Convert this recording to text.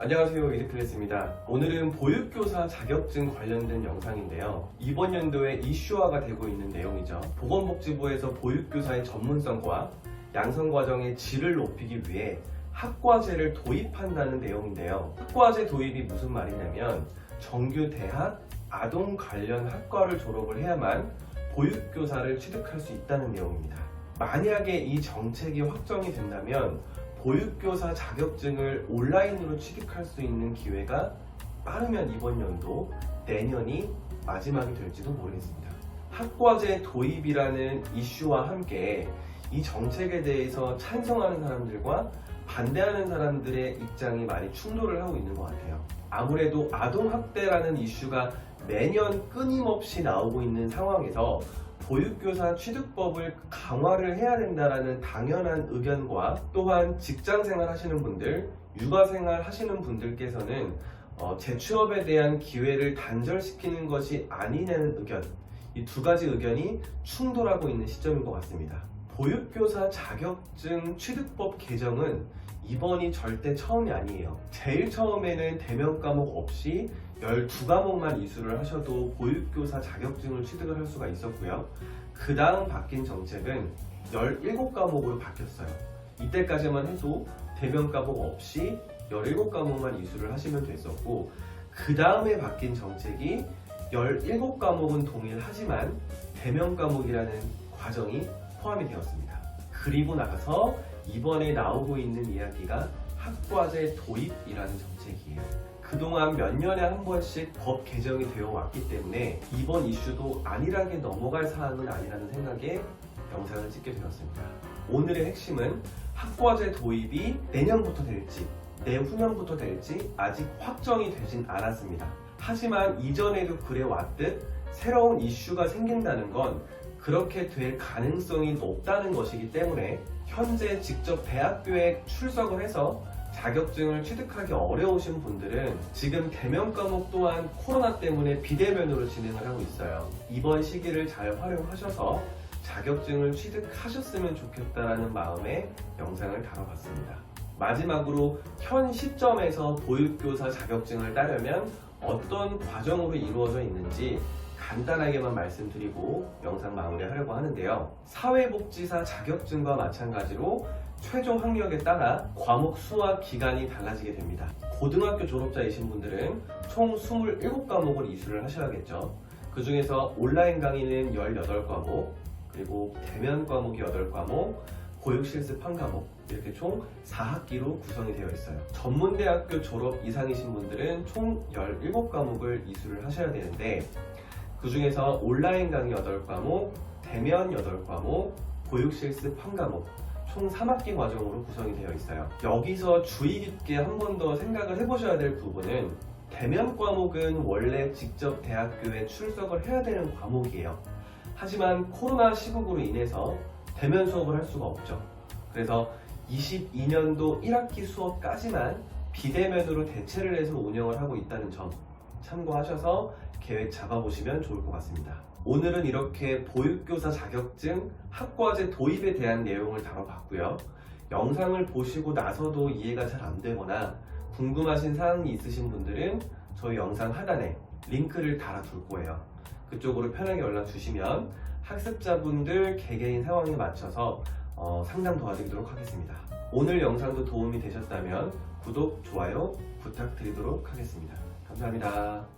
안녕하세요 이드클래스입니다. 오늘은 보육교사 자격증 관련된 영상인데요. 이번 연도에 이슈화가 되고 있는 내용이죠. 보건복지부에서 보육교사의 전문성과 양성과정의 질을 높이기 위해 학과제를 도입한다는 내용인데요. 학과제 도입이 무슨 말이냐면 정규 대학 아동 관련 학과를 졸업을 해야만 보육교사를 취득할 수 있다는 내용입니다. 만약에 이 정책이 확정이 된다면 보육교사 자격증을 온라인으로 취득할 수 있는 기회가 빠르면 이번 연도, 내년이 마지막이 될지도 모르겠습니다. 학과제 도입이라는 이슈와 함께 이 정책에 대해서 찬성하는 사람들과 반대하는 사람들의 입장이 많이 충돌을 하고 있는 것 같아요. 아무래도 아동학대라는 이슈가 매년 끊임없이 나오고 있는 상황에서 보육교사 취득법을 강화를 해야 된다라는 당연한 의견과 또한 직장생활 하시는 분들, 육아생활 하시는 분들께서는 어, 재취업에 대한 기회를 단절시키는 것이 아니냐는 의견, 이 두 가지 의견이 충돌하고 있는 시점인 것 같습니다. 보육교사 자격증 취득법 개정은 이번이 절대 처음이 아니에요. 제일 처음에는 대면 과목 없이 12과목만 이수를 하셔도 보육교사 자격증을 취득을 할 수가 있었고요. 그 다음 바뀐 정책은 17과목으로 바뀌었어요. 이때까지만 해도 대면 과목 없이 17과목만 이수를 하시면 됐었고, 그 다음에 바뀐 정책이 17과목은 동일하지만 대면 과목이라는 과정이 포함이 되었습니다. 그리고 나서 이번에 나오고 있는 이야기가 학과제 도입이라는 정책이에요. 그동안 몇 년에 한 번씩 법 개정이 되어 왔기 때문에 이번 이슈도 안일하게 넘어갈 사안은 아니라는 생각에 영상을 찍게 되었습니다. 오늘의 핵심은 학과제 도입이 내년부터 될지 내후년부터 될지 아직 확정이 되진 않았습니다. 하지만 이전에도 그래 왔듯 새로운 이슈가 생긴다는 건 그렇게 될 가능성이 높다는 것이기 때문에 현재 직접 대학교에 출석을 해서 자격증을 취득하기 어려우신 분들은 지금 대면 과목 또한 코로나 때문에 비대면으로 진행을 하고 있어요. 이번 시기를 잘 활용하셔서 자격증을 취득하셨으면 좋겠다라는 마음에 영상을 다뤄봤습니다. 마지막으로 현 시점에서 보육교사 자격증을 따려면 어떤 과정으로 이루어져 있는지 간단하게만 말씀드리고 영상 마무리하려고 하는데요. 사회복지사 자격증과 마찬가지로 최종 학력에 따라 과목 수와 기간이 달라지게 됩니다. 고등학교 졸업자이신 분들은 총 27과목을 이수를 하셔야겠죠. 그 중에서 온라인 강의는 18과목, 그리고 대면 과목이 8과목, 보육 실습 1과목, 이렇게 총 4학기로 구성이 되어 있어요. 전문대학교 졸업 이상이신 분들은 총 17과목을 이수를 하셔야 되는데, 그 중에서 온라인 강의 8과목, 대면 8과목, 보육 실습 1과목, 총 3학기 과정으로 구성이 되어 있어요. 여기서 주의 깊게 한 번 더 생각을 해보셔야 될 부분은 대면 과목은 원래 직접 대학교에 출석을 해야 되는 과목이에요. 하지만 코로나 시국으로 인해서 대면 수업을 할 수가 없죠. 그래서 22년도 1학기 수업까지만 비대면으로 대체를 해서 운영을 하고 있다는 점 참고하셔서 계획 잡아보시면 좋을 것 같습니다. 오늘은 이렇게 보육교사 자격증 학과제 도입에 대한 내용을 다뤄봤고요. 영상을 보시고 나서도 이해가 잘 안 되거나 궁금하신 사항이 있으신 분들은 저희 영상 하단에 링크를 달아둘 거예요. 그쪽으로 편하게 연락 주시면 학습자분들 개개인 상황에 맞춰서 어, 상담 도와드리도록 하겠습니다. 오늘 영상도 도움이 되셨다면 구독, 좋아요 부탁드리도록 하겠습니다. 감사합니다.